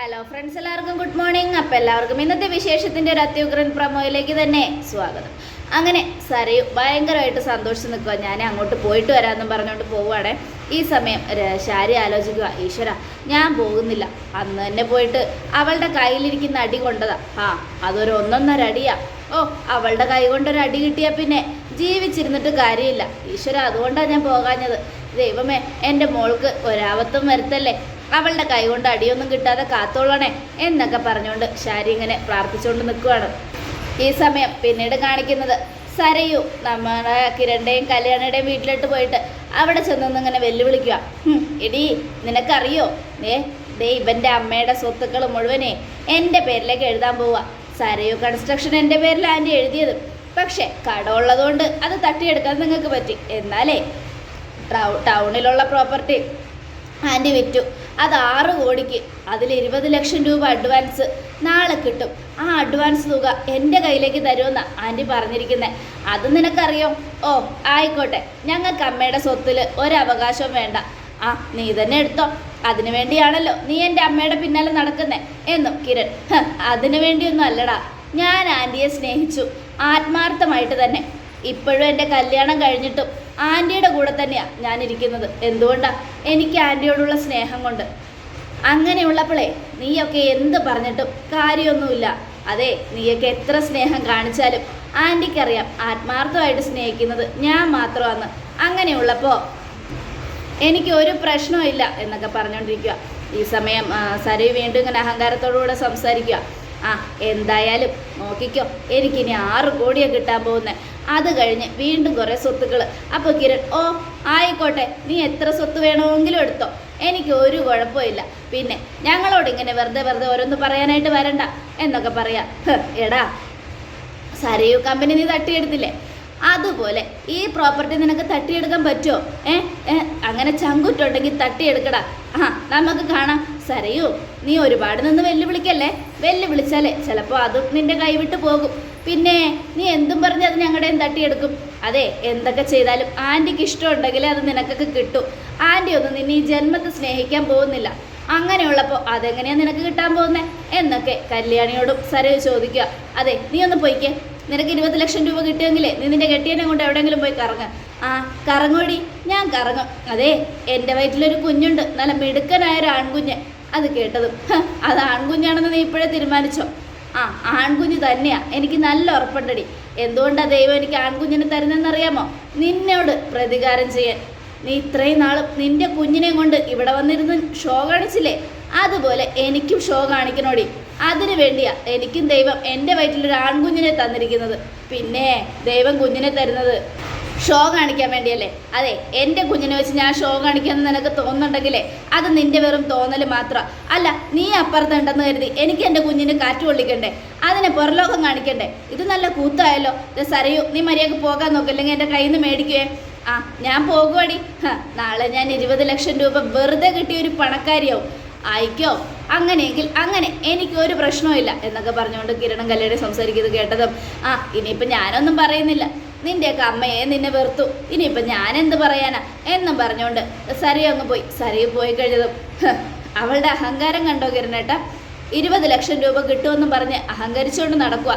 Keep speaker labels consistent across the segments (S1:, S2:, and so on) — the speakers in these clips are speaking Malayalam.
S1: ഹലോ ഫ്രണ്ട്സ് എല്ലാവർക്കും ഗുഡ് മോർണിംഗ് അപ്പം എല്ലാവർക്കും ഇന്നത്തെ വിശേഷത്തിന്റെ ഒരു അത്യുഗ്രൻ പ്രമോയിലേക്ക് തന്നെ സ്വാഗതം. അങ്ങനെ സരയു ഭയങ്കരമായിട്ട് സന്തോഷിച്ച് നിൽക്കുക ഞാൻ അങ്ങോട്ട് പോയിട്ട് വരാമെന്നും പറഞ്ഞുകൊണ്ട് പോവുകയാണെ ഈ സമയം ശാരി ആലോചിക്കുക ഈശ്വര ഞാൻ പോകുന്നില്ല. അന്ന് തന്നെ പോയിട്ട് അവളുടെ കയ്യിലിരിക്കുന്ന അടി കൊണ്ടതാ. ആ അതൊരു ഒന്നൊന്നര അടിയാ. ഓ അവളുടെ കൈ കൊണ്ടൊരു അടി കിട്ടിയാൽ പിന്നെ ജീവിച്ചിരുന്നിട്ട് കാര്യമില്ല. ഈശ്വര അതുകൊണ്ടാണ് ഞാൻ പോകാഞ്ഞത്. ദൈവമേ എന്റെ മോൾക്ക് ഒരാപത്തും വരുത്തല്ലേ? അവളുടെ കൈ കൊണ്ട് അടിയൊന്നും കിട്ടാതെ കാത്തോളണേ എന്നൊക്കെ പറഞ്ഞുകൊണ്ട് ശാരി ഇങ്ങനെ പ്രാർത്ഥിച്ചുകൊണ്ട് നിൽക്കുകയാണ് ഈ സമയം പിന്നീട് കാണിക്കുന്നത് സരയു നമ്മുടെ കിരണിന്റെയും കല്യാണിയുടെയും വീട്ടിലോട്ട് പോയിട്ട് അവിടെ ചെന്നൊന്ന് ഇങ്ങനെ വെല്ലുവിളിക്കുക. എടി നിനക്കറിയോ? ഏ ദേ ഇവന്റെ അമ്മയുടെ സ്വത്തുക്കൾ മുഴുവനേ എന്റെ പേരിലേക്ക് എഴുതാൻ പോവുക സരയു കൺസ്ട്രക്ഷൻ എന്റെ പേരിൽ ആന്റി എഴുതിയത്. പക്ഷേ കടമുള്ളതുകൊണ്ട് അത് തട്ടിയെടുക്കാൻ നിങ്ങൾക്ക് പറ്റി. എന്നാലേ ടൗണിലുള്ള പ്രോപ്പർട്ടി ആന്റി വിറ്റു. അത് ആറ് കോടിക്ക്. അതിൽ ഇരുപത് ലക്ഷം രൂപ അഡ്വാൻസ് നാളെ കിട്ടും. ആ അഡ്വാൻസ് തുക എന്റെ കയ്യിലേക്ക് തരുമെന്ന് ആന്റി പറഞ്ഞിരിക്കുന്നത് അത് നിനക്കറിയോ? ഓ ആയിക്കോട്ടെ. ഞങ്ങൾക്ക് അമ്മയുടെ സ്വത്തിൽ ഒരവകാശവും വേണ്ട. ആ നീ തന്നെ എടുത്തോ. അതിനു വേണ്ടിയാണല്ലോ നീ എന്റെ അമ്മയുടെ പിന്നാലെ നടക്കുന്നേ. എന്നും കിരൺ അതിനു വേണ്ടിയൊന്നും അല്ലടാ. ഞാൻ ആന്റിയെ സ്നേഹിച്ചു. ആത്മാർത്ഥമായിട്ട് തന്നെ. ഇപ്പോഴും എന്റെ കല്യാണം കഴിഞ്ഞിട്ടും ആന്റിയുടെ കൂടെ തന്നെയാണ് ഞാനിരിക്കുന്നത്. എന്തുകൊണ്ടാണ് എനിക്ക് ആന്റിയോടുള്ള സ്നേഹം കൊണ്ട്. അങ്ങനെയുള്ളപ്പോഴേ നീയൊക്കെ എന്ത് പറഞ്ഞിട്ടും കാര്യമൊന്നുമില്ല. അതെ നീയൊക്കെ എത്ര സ്നേഹം കാണിച്ചാലും ആന്റിക്കറിയാം ആത്മാർത്ഥമായിട്ട് സ്നേഹിക്കുന്നത് ഞാൻ മാത്രമാണ്. അങ്ങനെയുള്ളപ്പോൾ എനിക്ക് ഒരു പ്രശ്നവും എന്നൊക്കെ പറഞ്ഞുകൊണ്ടിരിക്കുക. ഈ സമയം സരി വീണ്ടും ഇങ്ങനെ അഹങ്കാരത്തോടുകൂടെ സംസാരിക്കുക. ആ എന്തായാലും നോക്കിക്കോ എനിക്കിനി ആറ് കോടിയാണ് കിട്ടാൻ പോകുന്നത് അത് കഴിഞ്ഞ് വീണ്ടും കുറേ സ്വത്തുക്കൾ അപ്പോൾ കിരൺ ഓ ആയിക്കോട്ടെ നീ എത്ര സ്വത്ത് വേണമെങ്കിലും എടുത്തോ. എനിക്ക് ഒരു കുഴപ്പമില്ല. പിന്നെ ഞങ്ങളോട് ഇങ്ങനെ വെറുതെ വെറുതെ ഓരോന്ന് പറയാനായിട്ട് വരണ്ട എന്നൊക്കെ പറയാം. എടാ സരയു കമ്പനി നീ തട്ടിയെടുത്തില്ലേ? അതുപോലെ ഈ പ്രോപ്പർട്ടി നിനക്ക് തട്ടിയെടുക്കാൻ പറ്റുമോ ഏ, അങ്ങനെ ചങ്കുറ്റുണ്ടെങ്കിൽ തട്ടിയെടുക്കടാ. ആ നമുക്ക് കാണാം. സരയു നീ ഒരുപാട് നിന്ന് വെല്ലുവിളിക്കല്ലേ? വെല്ലുവിളിച്ചാലേ ചിലപ്പോൾ അതും നിന്റെ കൈവിട്ട് പോകും. പിന്നെ നീ എന്തും പറഞ്ഞ് അത് ഞങ്ങളുടെയും തട്ടിയെടുക്കും. അതെ എന്തൊക്കെ ചെയ്താലും ആന്റിക്ക് ഇഷ്ടമുണ്ടെങ്കിൽ അത് നിനക്കൊക്കെ കിട്ടും. ആന്റി ഒന്നും നിന്നെ ഈ ജന്മത്തെ സ്നേഹിക്കാൻ പോകുന്നില്ല. അങ്ങനെയുള്ളപ്പോൾ അതെങ്ങനെയാണ് നിനക്ക് കിട്ടാൻ പോകുന്നത് എന്നൊക്കെ കല്യാണിയോടും സരവ് ചോദിക്കുക. അതെ നീ ഒന്ന് പോയിക്കേ. നിനക്ക് ഇരുപത് ലക്ഷം രൂപ കിട്ടിയെങ്കിലേ നീ നിന്റെ കെട്ടിയനെ കൊണ്ട് എവിടെയെങ്കിലും പോയി കറങ്ങ. ആ കറങ്ങോടി. ഞാൻ കറങ്ങും. അതെ എന്റെ വയറ്റിലൊരു കുഞ്ഞുണ്ട്. നല്ല മിടുക്കനായ ഒരു ആൺകുഞ്ഞ് അത് കേട്ടതും. "ഹ, അത് ആൺകുഞ്ഞാണെന്ന് നീ ഇപ്പോഴേ തീരുമാനിച്ചോ? ആ ആൺകുഞ്ഞ് തന്നെയാ. എനിക്ക് നല്ല ഉറപ്പുണ്ടടി. എന്തുകൊണ്ടാ ദൈവം എനിക്ക് ആൺകുഞ്ഞിനെ തരുന്നതെന്നറിയാമോ? നിന്നോട് പ്രതികാരം ചെയ്യാൻ. നീ ഇത്രയും നാളും നിന്റെ കുഞ്ഞിനെ കൊണ്ട് ഇവിടെ വന്നിരുന്ന് ഷോ കാണിച്ചില്ലേ? അതുപോലെ എനിക്കും ഷോ കാണിക്കണോടി. അതിനു വേണ്ടിയാ എനിക്കും ദൈവം എന്റെ വയറ്റിലൊരു ആൺകുഞ്ഞിനെ തന്നിരിക്കുന്നത്. പിന്നെ ദൈവം കുഞ്ഞിനെ തരുന്നത്. ഷോ കാണിക്കാൻ വേണ്ടിയല്ലേ? അതെ എന്റെ കുഞ്ഞിനെ വെച്ച് ഞാൻ ഷോ കാണിക്കാമെന്ന് നിനക്ക് തോന്നുന്നുണ്ടെങ്കിലേ അത് നിന്റെ വെറും തോന്നൽ മാത്രം. അല്ല നീ അപ്പുറത്തുണ്ടെന്ന് കരുതി എനിക്ക് എന്റെ കുഞ്ഞിന് കാറ്റ് കൊള്ളിക്കണ്ടേ? അതിനെ പുറലോകം കാണിക്കണ്ടേ? ഇത് നല്ല കൂത്തായല്ലോ. സരയു നീ മര്യാദയ്ക്ക് പോകാൻ നോക്കില്ലെങ്കിൽ എന്റെ കയ്യിൽ നിന്ന് മേടിക്കുവേ. ആ ഞാൻ പോകുവാടി. നാളെ ഞാൻ ഇരുപത് ലക്ഷം രൂപ വെറുതെ കിട്ടിയ ഒരു പണക്കാരിയാവും. ആയിക്കോ? അങ്ങനെയെങ്കിൽ അങ്ങനെ എനിക്ക് ഒരു പ്രശ്നവുമില്ല എന്നൊക്കെ പറഞ്ഞുകൊണ്ട് കിരണം കല്യാണി സംസാരിക്കുന്നത് കേട്ടതും. ആ ഇനിയിപ്പോൾ ഞാനൊന്നും പറയുന്നില്ല. നിന്റെയൊക്കെ അമ്മയെ നിന്നെ വെറുത്തു. ഇനിയിപ്പൊ ഞാൻ എന്ത് പറയാനാ? എന്നും പറഞ്ഞുകൊണ്ട് സരയു അങ്ങ് പോയി. സരയു പോയി കഴിഞ്ഞതും അവളുടെ അഹങ്കാരം കണ്ടോ കിരണേട്ട? ഇരുപത് ലക്ഷം രൂപ കിട്ടുമെന്നും പറഞ്ഞ് അഹങ്കരിച്ചുകൊണ്ട് നടക്കുക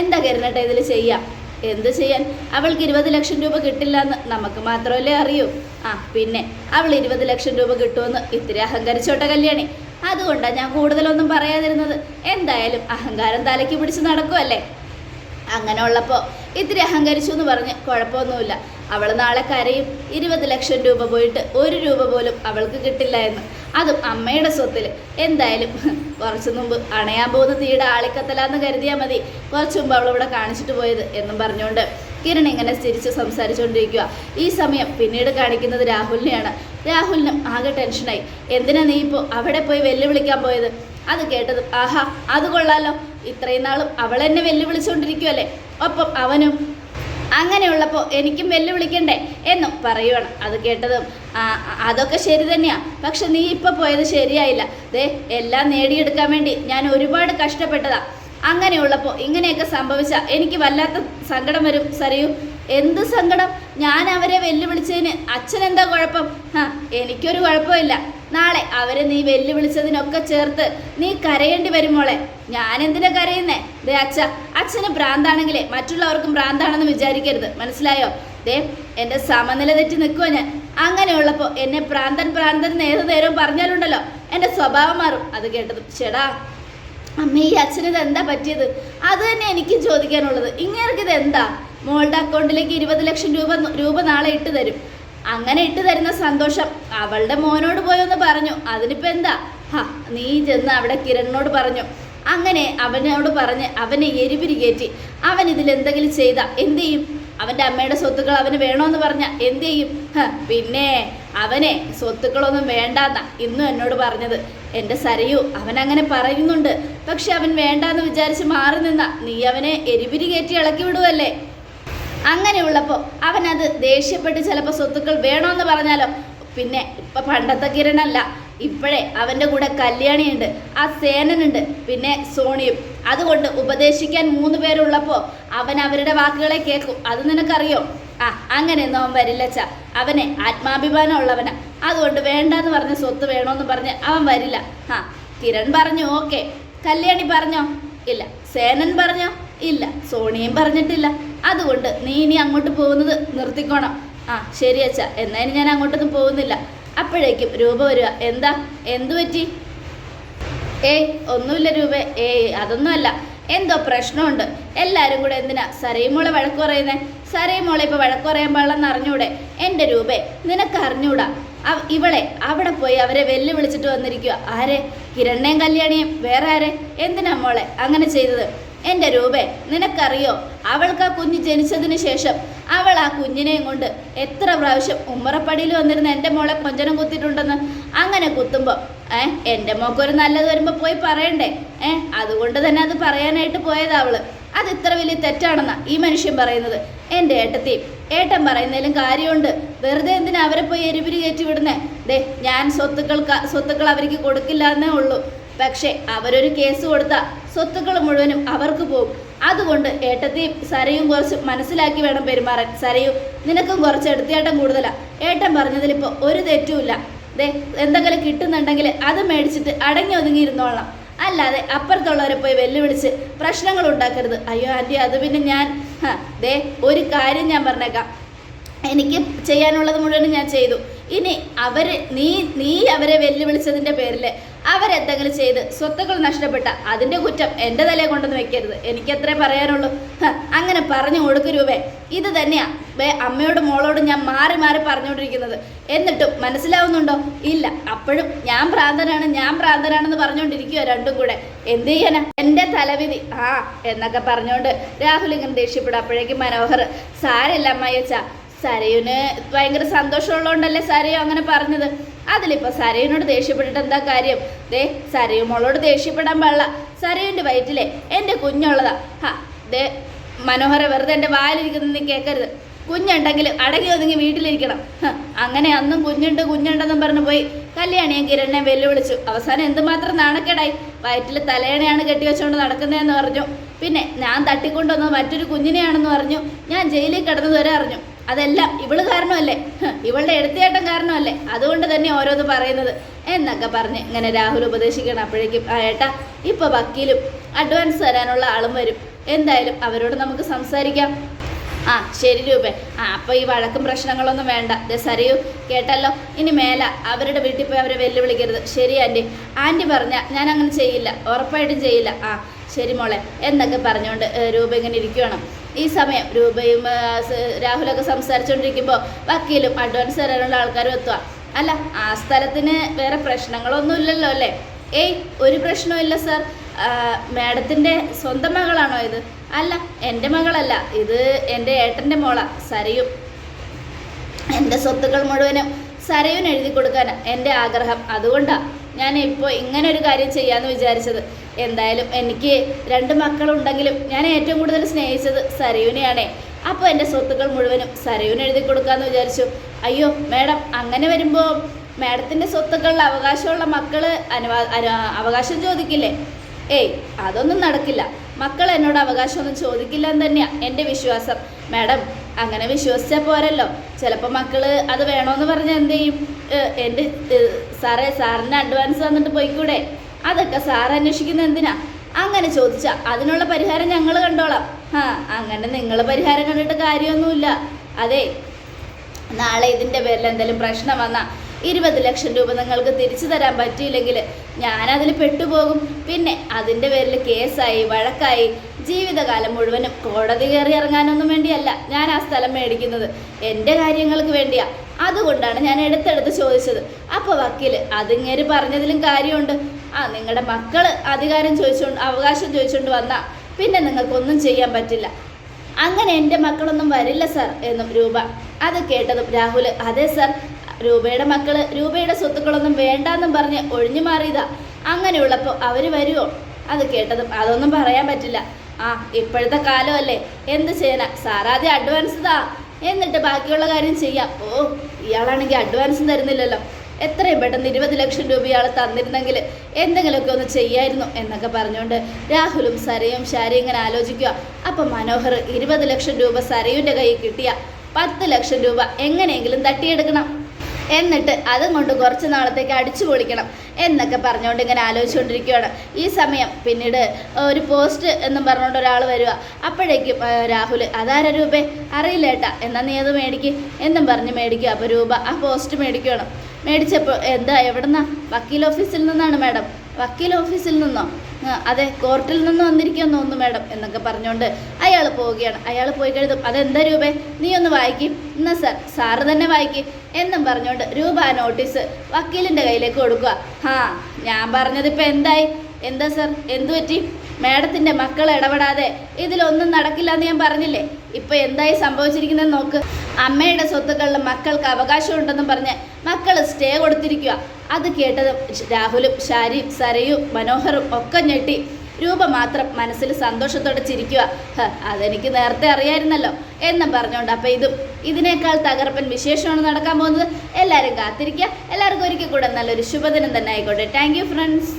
S1: എന്താ കിരണേട്ട ഇതിൽ ചെയ്യാം? എന്ത് ചെയ്യാൻ? അവൾക്ക് ഇരുപത് ലക്ഷം രൂപ കിട്ടില്ല എന്ന് നമുക്ക് മാത്രമല്ലേ അറിയൂ. ആ പിന്നെ അവൾ ഇരുപത് ലക്ഷം രൂപ കിട്ടുമെന്ന് ഇത്തിരി അഹങ്കരിച്ചോട്ടെ കല്യാണി. അതുകൊണ്ടാണ് ഞാൻ കൂടുതലൊന്നും പറയാതിരുന്നത്. എന്തായാലും അഹങ്കാരം തലയ്ക്ക് പിടിച്ച് നടക്കുമല്ലേ അങ്ങനെ ഉള്ളപ്പോൾ ഇത്തിരി അഹങ്കരിച്ചു എന്ന് പറഞ്ഞ് കുഴപ്പമൊന്നുമില്ല. അവൾ നാളെ കരയും. ഇരുപത് ലക്ഷം രൂപ പോയിട്ട് ഒരു രൂപ പോലും അവൾക്ക് കിട്ടില്ല എന്ന്. അതും അമ്മയുടെ സ്വത്തിൽ. എന്തായാലും കുറച്ചു മുമ്പ് അണയാൻ പോകുന്ന തീയുടെ ആളിക്കത്തലാന്ന് കരുതിയാൽ മതി. കുറച്ചു മുമ്പ് അവൾ ഇവിടെ കാണിച്ചിട്ട് പോയത് എന്നും പറഞ്ഞുകൊണ്ട് കിരൺ ഇങ്ങനെ തിരിച്ച് സംസാരിച്ചുകൊണ്ടിരിക്കുക ഈ സമയം പിന്നീട് കാണിക്കുന്നത് രാഹുലിനെയാണ്. രാഹുലിനും ആകെ ടെൻഷനായി. എന്തിനാ നീ ഇപ്പോൾ അവിടെ പോയി വെല്ലുവിളിക്കാൻ പോയത്? അത് കേട്ടത് ആഹാ അത് കൊള്ളാലോ. ഇത്രയും നാളും അവൾ എന്നെ വെല്ലുവിളിച്ചുകൊണ്ടിരിക്കുവല്ലേ? ഒപ്പം അവനും. അങ്ങനെയുള്ളപ്പോൾ എനിക്കും വെല്ലുവിളിക്കണ്ടേ എന്നും പറയുവാണ്. അത് കേട്ടതും "ആ, ആ, അതൊക്കെ ശരി തന്നെയാണ് പക്ഷെ നീ ഇപ്പോൾ പോയത് ശരിയായില്ല. ദേ എല്ലാം നേടിയെടുക്കാൻ വേണ്ടി ഞാൻ ഒരുപാട് കഷ്ടപ്പെട്ടതാ. അങ്ങനെയുള്ളപ്പോൾ ഇങ്ങനെയൊക്കെ സംഭവിച്ച എനിക്ക് വല്ലാത്ത സങ്കടം വരും സരയു. എന്ത് സങ്കടം? ഞാൻ അവരെ വെല്ലുവിളിച്ചതിന് അച്ഛൻ എന്താ കുഴപ്പം? ആ എനിക്കൊരു കുഴപ്പമില്ല. നാളെ അവരെ നീ വെല്ലുവിളിച്ചതിനൊക്കെ ചേർത്ത് നീ കരയേണ്ടി വരും മോളെ. ഞാൻ എന്തിനാ കരയുന്നേ? ദേ അച്ഛ അച്ഛന് ഭ്രാന്താണെങ്കിലേ മറ്റുള്ളവർക്കും ഭ്രാന്താണെന്ന് വിചാരിക്കരുത്. മനസ്സിലായോ? ദേ എന്റെ സമനില തെറ്റി നിൽക്കുമോ ഞാൻ. അങ്ങനെയുള്ളപ്പോൾ എന്നെ പ്രാന്തൻ പ്രാന്തൻ നേരെ നേരവും പറഞ്ഞാലുണ്ടല്ലോ. എന്റെ സ്വഭാവം മാറും. അത് കേട്ടത് ചേടാ. അമ്മ ഈ അച്ഛന് ഇത് എന്താ പറ്റിയത്? അത് തന്നെ എനിക്കും ചോദിക്കാനുള്ളത്. ഇങ്ങേർക്ക് ഇത് എന്താ മോളുടെ അക്കൗണ്ടിലേക്ക് ഇരുപത് ലക്ഷം രൂപ രൂപ നാളെ ഇട്ട് തരും. അങ്ങനെ ഇട്ട് തരുന്ന സന്തോഷം അവളുടെ മോനോട് പോയൊന്ന് പറഞ്ഞു. അതിനിപ്പോ എന്താ? ഹാ നീ ചെന്ന് അവിടെ കിരണിനോട് പറഞ്ഞു. അങ്ങനെ അവനോട് പറഞ്ഞ് അവനെ എരിപിരി കയറ്റി. അവൻ ഇതിൽ എന്തെങ്കിലും ചെയ്ത? എന്ത് ചെയ്യും? അവന്റെ അമ്മയുടെ സ്വത്തുക്കൾ അവന് വേണോന്ന് പറഞ്ഞ? എന്ത് ചെയ്യും? പിന്നെ അവനെ സ്വത്തുക്കളൊന്നും വേണ്ടാന്ന ഇന്നും എന്നോട് പറഞ്ഞത്. എന്റെ സരയു അവൻ അങ്ങനെ പറയുന്നുണ്ട്. പക്ഷെ അവൻ വേണ്ടാന്ന് വിചാരിച്ച് മാറി നിന്ന. നീ അവനെ എരിപിരി കയറ്റി ഇളക്കി വിടുവല്ലേ? അങ്ങനെയുള്ളപ്പോൾ അവനത് ദേഷ്യപ്പെട്ട് ചിലപ്പോൾ സ്വത്തുക്കൾ വേണമെന്ന് പറഞ്ഞാലോ. പിന്നെ ഇപ്പം പണ്ടത്തെ കിരണല്ല ഇപ്പോഴേ അവന്റെ കൂടെ കല്യാണിയുണ്ട് ആ സേനനുണ്ട് പിന്നെ സോണിയും. അതുകൊണ്ട് ഉപദേശിക്കാൻ മൂന്ന് പേരുള്ളപ്പോൾ അവൻ അവരുടെ വാക്കുകളെ കേൾക്കും. അത് നിനക്കറിയോ? ആ അങ്ങനെയൊന്നും അവൻ വരില്ലച്ച അവനെ ആത്മാഭിമാനം ഉള്ളവനാ അതുകൊണ്ട് വേണ്ടെന്ന് പറഞ്ഞ് സ്വത്ത് വേണമെന്ന് പറഞ്ഞ് അവൻ വരില്ല. ആ കിരൺ പറഞ്ഞു ഓക്കെ. കല്യാണി പറഞ്ഞോ? ഇല്ല. സേനൻ പറഞ്ഞോ? ഇല്ല. സോണിയും പറഞ്ഞിട്ടില്ല. അതുകൊണ്ട് നീ ഇനി അങ്ങോട്ട് പോകുന്നത് നിർത്തിക്കോണം. ആ ശരി അച്ഛ. എന്നാലും ഞാൻ അങ്ങോട്ടൊന്നും പോകുന്നില്ല. അപ്പോഴേക്കും രൂപ വരിക. എന്താ? എന്തു പറ്റി? ഏയ് ഒന്നുമില്ല രൂപ. ഏയ് അതൊന്നുമല്ല. എന്തോ പ്രശ്നമുണ്ട്. എല്ലാവരും കൂടെ എന്തിനാ സരയുമോളെ വഴക്ക് പറയുന്നേ? സരയുമോളെ ഇപ്പോൾ വഴക്ക് പറയാൻ പാടില്ലെന്ന് അറിഞ്ഞൂടെ? എന്റെ രൂപേ നിനക്ക് അറിഞ്ഞൂടാ. ഇവളെ അവിടെ പോയി അവരെ വെല്ലുവിളിച്ചിട്ട് വന്നിരിക്കുക ആരെ? കിരണ്ണയും കല്യാണിയും? വേറെ ആരെ? എന്തിനാ മോളെ അങ്ങനെ ചെയ്തത്? എന്റെ രൂപേ നിനക്കറിയോ? അവൾക്ക് ആ കുഞ്ഞ് ജനിച്ചതിന് ശേഷം അവൾ ആ കുഞ്ഞിനെയും കൊണ്ട് എത്ര പ്രാവശ്യം ഉമ്മറപ്പടിയിൽ വന്നിരുന്ന എന്റെ മോളെ കൊഞ്ചനം കുത്തിയിട്ടുണ്ടെന്ന് അങ്ങനെ കുത്തുമ്പോൾ ഏ എന്റെ മോക്കൊരു നല്ലത് വരുമ്പോൾ പോയി പറയണ്ടേ? ഏ അതുകൊണ്ട് തന്നെ അത് പറയാനായിട്ട് പോയതാ അവൾ. അത് ഇത്ര വലിയ തെറ്റാണെന്നാ ഈ മനുഷ്യൻ പറയുന്നത്. എന്റെ ഏട്ടത്തി ഏട്ടൻ പറയുന്നതിലും കാര്യമുണ്ട്. വെറുതെ എന്തിനാ അവരെ പോയി എരിപിരി കയറ്റി വിടുന്നേ? ദേ ഞാൻ സ്വത്തുക്കൾ സ്വത്തുക്കൾ അവർക്ക് കൊടുക്കില്ല എന്നേ ഉള്ളൂ. പക്ഷേ അവരൊരു കേസ് കൊടുത്താൽ സ്വത്തുക്കൾ മുഴുവനും അവർക്ക് പോകും അതുകൊണ്ട് ഏട്ടത്തെയും സരയും കുറച്ച് മനസ്സിലാക്കി വേണം പെരുമാറാൻ. സരയും നിനക്കും കുറച്ച് എടുത്തേട്ടം കൂടുതലാ. ഏട്ടൻ പറഞ്ഞതിലിപ്പോൾ ഒരു തെറ്റുമില്ല. ദേ എന്തെങ്കിലും കിട്ടുന്നുണ്ടെങ്കിൽ അത് മേടിച്ചിട്ട് അടങ്ങി ഒതുങ്ങി ഇരുന്നോളാം അല്ലാതെ അപ്പുറത്തുള്ളവരെ പോയി വെല്ലുവിളിച്ച് പ്രശ്നങ്ങൾ ഉണ്ടാക്കരുത്. അയ്യോ ആന്റി അത് പിന്നെ ഞാൻ ദേ ഒരു കാര്യം ഞാൻ പറഞ്ഞേക്കാം. എനിക്ക് ചെയ്യാനുള്ളത് മുഴുവനും ഞാൻ ചെയ്തു. ഇനി അവർ നീ നീ അവരെ വെല്ലുവിളിച്ചതിന്റെ പേരിൽ അവരെന്തെങ്കിലും ചെയ്ത് സ്വത്തുക്കൾ നഷ്ടപ്പെട്ട അതിന്റെ കുറ്റം എന്റെ തലയെ കൊണ്ടൊന്ന് വെക്കരുത്. എനിക്കത്രേ പറയാനുള്ളൂ. അങ്ങനെ പറഞ്ഞു കൊടുക്കു രൂപേ. ഇത് തന്നെയാ വേ അമ്മയോടും മോളോടും ഞാൻ മാറി മാറി പറഞ്ഞുകൊണ്ടിരിക്കുന്നത്. എന്നിട്ടും മനസ്സിലാവുന്നുണ്ടോ? ഇല്ല. അപ്പോഴും ഞാൻ ഭ്രാന്തനാണ് ഞാൻ ഭ്രാന്തനാണെന്ന് പറഞ്ഞുകൊണ്ടിരിക്കുക രണ്ടും കൂടെ. എന്ത് ചെയ്യാനാ? എന്റെ തലവിധി. ആ എന്നൊക്കെ പറഞ്ഞുകൊണ്ട് രാഹുൽ ഇങ്ങനെ ദേഷ്യപ്പെടും. അപ്പോഴേക്കും മനോഹർ സാരമില്ല അമ്മയച്ച സരയുന് ഭയങ്കര സന്തോഷമുള്ളതുകൊണ്ടല്ലേ സരയു അങ്ങനെ പറഞ്ഞത്? അതിലിപ്പോൾ സരയുനോട് ദേഷ്യപ്പെട്ടിട്ട് എന്താ കാര്യം? ദേ സരയു മോളോട് ദേഷ്യപ്പെടാൻ പാടില്ല. സരയുന്റെ വയറ്റിലെ എന്റെ കുഞ്ഞുള്ളതാ. ഹാ ദേ മനോഹര വെറുതെ എന്റെ വായിലിരിക്കുന്നത് നീ കേൾക്കരുത് കുഞ്ഞുണ്ടെങ്കിൽ അടങ്ങി ഒതുങ്ങി വീട്ടിലിരിക്കണം. അങ്ങനെ അന്നും കുഞ്ഞുണ്ട് കുഞ്ഞുണ്ടെന്നും പറഞ്ഞു പോയി. കല്യാണിയും കിരണിനെ വെല്ലുവിളിച്ചു. അവസാനം എന്തുമാത്രം നാണക്കേടായി. വയറ്റിൽ തലേണയാണ് കെട്ടിവെച്ചുകൊണ്ട് നടക്കുന്നതെന്ന് പറഞ്ഞു പിന്നെ ഞാൻ തട്ടിക്കൊണ്ടുവന്നത് മറ്റൊരു കുഞ്ഞിനെയാണെന്ന് പറഞ്ഞു ഞാൻ ജയിലിൽ കിടന്നതുവരെ അറിഞ്ഞു. അതെല്ലാം ഇവൾ കാരണമല്ലേ? ഇവളുടെ എടുത്തേട്ടം കാരണമല്ലേ? അതുകൊണ്ട് തന്നെ ഓരോന്ന് പറയുന്നത്. എന്നൊക്കെ പറഞ്ഞ് ഇങ്ങനെ രാഹുൽ ഉപദേശിക്കണം. അപ്പോഴേക്കും ആ ഏട്ടാ ഇപ്പൊ വക്കീലും അഡ്വാൻസ് തരാനുള്ള ആളും വരും. എന്തായാലും അവരോട് നമുക്ക് സംസാരിക്കാം. ആ ശരി രൂപേ. ആ അപ്പോൾ ഈ വഴക്കും പ്രശ്നങ്ങളൊന്നും വേണ്ട. ദേ സരയു കേട്ടല്ലോ? ഇനി മേല അവരുടെ വീട്ടിൽ പോയി അവരെ വെല്ലുവിളിക്കരുത്. ശരി ആന്റി ആന്റി പറഞ്ഞ ഞാൻ അങ്ങനെ ചെയ്യില്ല. ഉറപ്പായിട്ടും ചെയ്യില്ല. ആ ശരി മോളെ. എന്നൊക്കെ പറഞ്ഞുകൊണ്ട് രൂപ ഇങ്ങനെ ഇരിക്കുകയാണ് ഈ സമയം രൂപയും രാഹുലൊക്കെ സംസാരിച്ചുകൊണ്ടിരിക്കുമ്പോൾ വക്കീലും അഡ്വാൻസ് തരാനുള്ള ആൾക്കാരും എത്തുക അല്ല ആ സ്ഥലത്തിന് വേറെ പ്രശ്നങ്ങളൊന്നും ഇല്ലല്ലോ അല്ലേ? ഏയ് ഒരു പ്രശ്നവും സർ. മാഡത്തിന്റെ സ്വന്തം മകളാണോ ഇത്? അല്ല എന്റെ മകളല്ല. ഇത് എന്റെ ഏട്ടന്റെ മോളാ സരയും. എന്റെ സ്വത്തുക്കൾ മുഴുവനും സരയുന് എഴുതി കൊടുക്കാനാണ് എന്റെ ആഗ്രഹം. അതുകൊണ്ടാണ് ഞാൻ ഇപ്പോൾ ഇങ്ങനെ ഒരു കാര്യം ചെയ്യാമെന്ന് വിചാരിച്ചത്. എന്തായാലും എനിക്ക് രണ്ട് മക്കളുണ്ടെങ്കിലും ഞാൻ ഏറ്റവും കൂടുതൽ സ്നേഹിച്ചത് സരയുനെയാണേ. അപ്പോൾ എന്റെ സ്വത്തുക്കൾ മുഴുവനും സരയുന് എഴുതി കൊടുക്കാമെന്ന് വിചാരിച്ചു. അയ്യോ മാഡം അങ്ങനെ വരുമ്പോൾ മാഡത്തിന്റെ സ്വത്തുക്കളിൽ അവകാശമുള്ള മക്കൾ അനുവാ അവകാശം ചോദിക്കില്ലേ? ഏയ് അതൊന്നും നടക്കില്ല. മക്കൾ എന്നോട് അവകാശമൊന്നും ചോദിക്കില്ല എന്ന് തന്നെയാണ് എന്റെ വിശ്വാസം. മാഡം അങ്ങനെ വിശ്വസിച്ചാൽ പോരല്ലോ. ചിലപ്പോൾ മക്കൾ അത് വേണമെന്ന് പറഞ്ഞാൽ എന്ത് ചെയ്യും? എന്റെ സാറേ സാറിന് അഡ്വാൻസ് തന്നിട്ട് പോയിക്കൂടെ? അതൊക്കെ സാർ അന്വേഷിക്കുന്ന എന്തിനാ? അങ്ങനെ ചോദിച്ച അതിനുള്ള പരിഹാരം ഞങ്ങൾ കണ്ടോളാം. ആ അങ്ങനെ നിങ്ങൾ പരിഹാരം കണ്ടിട്ട് കാര്യമൊന്നുമില്ല. അതെ നാളെ ഇതിന്റെ പേരിൽ എന്തെങ്കിലും പ്രശ്നം വന്നാൽ ഇരുപത് ലക്ഷം രൂപ നിങ്ങൾക്ക് തിരിച്ചു തരാൻ പറ്റിയില്ലെങ്കിൽ ഞാനതിൽ പെട്ടുപോകും. പിന്നെ അതിന്റെ പേരിൽ കേസായി വഴക്കായി ജീവിതകാലം മുഴുവനും കോടതി കയറി ഇറങ്ങാനൊന്നും വേണ്ടിയല്ല ഞാൻ ആ സ്ഥലം മേടിക്കുന്നത്. എന്റെ കാര്യങ്ങൾക്ക് വേണ്ടിയാ. അതുകൊണ്ടാണ് ഞാൻ എടുത്തെടുത്ത് ചോദിച്ചത്. അപ്പോൾ വക്കീൽ അതിങ്ങേര് പറഞ്ഞതിലും കാര്യമുണ്ട്. ആ നിങ്ങളുടെ മക്കൾ അധികാരം ചോദിച്ചുകൊണ്ട് അവകാശം ചോദിച്ചുകൊണ്ട് വന്നാൽ പിന്നെ നിങ്ങൾക്കൊന്നും ചെയ്യാൻ പറ്റില്ല. അങ്ങനെ എന്റെ മക്കളൊന്നും വരില്ല സർ എന്നും രൂപ. അത് കേട്ടതും രാഹുൽ അതെ സർ രൂപയുടെ മക്കൾ രൂപയുടെ സ്വത്തുക്കളൊന്നും വേണ്ടാന്നും പറഞ്ഞ് ഒഴിഞ്ഞു മാറിയതാ. അങ്ങനെയുള്ളപ്പോൾ അവർ വരുമോ അത് കേട്ടതും അതൊന്നും പറയാൻ പറ്റില്ല. ആ ഇപ്പോഴത്തെ കാലമല്ലേ എന്ത് ചെയ്യാനാ? സാറാദ്യം അഡ്വാൻസ് താ. എന്നിട്ട് ബാക്കിയുള്ള കാര്യം ചെയ്യാം. ഓ ഇയാളാണെങ്കിൽ അഡ്വാൻസും തരുന്നില്ലല്ലോ. എത്രയും പെട്ടെന്ന് ഇരുപത് ലക്ഷം രൂപ ഇയാൾ തന്നിരുന്നെങ്കിൽ എന്തെങ്കിലുമൊക്കെ ഒന്ന് ചെയ്യായിരുന്നു എന്നൊക്കെ പറഞ്ഞുകൊണ്ട് രാഹുലും സരയും ശാരിയും ഇങ്ങനെ ആലോചിക്കുക. അപ്പം മനോഹർ ഇരുപത് ലക്ഷം രൂപ സരയുടെ കയ്യിൽ കിട്ടിയ പത്ത് ലക്ഷം രൂപ എങ്ങനെയെങ്കിലും തട്ടിയെടുക്കണം. എന്നിട്ട് അതും കൊണ്ട് കുറച്ച് നാളത്തേക്ക് അടിച്ചു പൊളിക്കണം എന്നൊക്കെ പറഞ്ഞുകൊണ്ട് ഇങ്ങനെ ആലോചിച്ചുകൊണ്ടിരിക്കുകയാണ്. ഈ സമയം പിന്നീട് ഒരു പോസ്റ്റ് എന്നും പറഞ്ഞുകൊണ്ട് ഒരാൾ വരിക അപ്പോഴേക്കും രാഹുൽ അതാര രൂപേ? അറിയില്ല ഏട്ടാ. എന്നാൽ നീ അത് മേടിക്ക്. എന്നും പറഞ്ഞ് മേടിക്കുക. അപ്പോൾ രൂപ ആ പോസ്റ്റ് മേടിക്കുകയാണ്. മേടിച്ചപ്പോൾ എന്താ എവിടെന്നാ? വക്കീൽ ഓഫീസിൽ നിന്നാണ് മാഡം. വക്കീൽ ഓഫീസിൽ നിന്നോ? അതെ കോർട്ടിൽ നിന്ന് വന്നിരിക്കുമെന്ന് തോന്നുന്നു മാഡം എന്നൊക്കെ പറഞ്ഞുകൊണ്ട് അയാൾ പോവുകയാണ്. അയാൾ പോയി കഴുതും അതെന്താ രൂപേ? നീ ഒന്ന് വായിക്കും. എന്നാ സാർ സാറ് തന്നെ വായിക്കും എന്നും പറഞ്ഞുകൊണ്ട് രൂപ നോട്ടീസ് വക്കീലിന്റെ കയ്യിലേക്ക് കൊടുക്കുക ആ ഞാൻ പറഞ്ഞതിപ്പോൾ എന്തായി? എന്താ സാർ? എന്തു പറ്റി? മാഡത്തിന്റെ മക്കൾ ഇടപെടാതെ ഇതിലൊന്നും നടക്കില്ല എന്ന് ഞാൻ പറഞ്ഞില്ലേ? ഇപ്പൊ എന്തായി സംഭവിച്ചിരിക്കുന്നത് നോക്ക്. അമ്മയുടെ സ്വത്തുക്കളിൽ മക്കൾക്ക് അവകാശമുണ്ടെന്നും പറഞ്ഞ് മക്കൾ സ്റ്റേ കൊടുത്തിരിക്കുക. അത് കേട്ടതും രാഹുലും ഷാരിയും സരയും മനോഹറും ഒക്കെ ഞെട്ടി. രൂപ മാത്രം മനസ്സിൽ സന്തോഷത്തോടെ ചിരിക്കുക. അതെനിക്ക് നേരത്തെ അറിയായിരുന്നല്ലോ എന്നും പറഞ്ഞുകൊണ്ട് അപ്പോൾ ഇതും. ഇതിനേക്കാൾ തകർപ്പൻ വിശേഷമാണ് നടക്കാൻ പോകുന്നത്. എല്ലാവരും കാത്തിരിക്കുക. എല്ലാവർക്കും ഒരിക്കൽ കൂടെ നല്ലൊരു ശുഭദിനം തന്നെ ആയിക്കോട്ടെ. Thank friends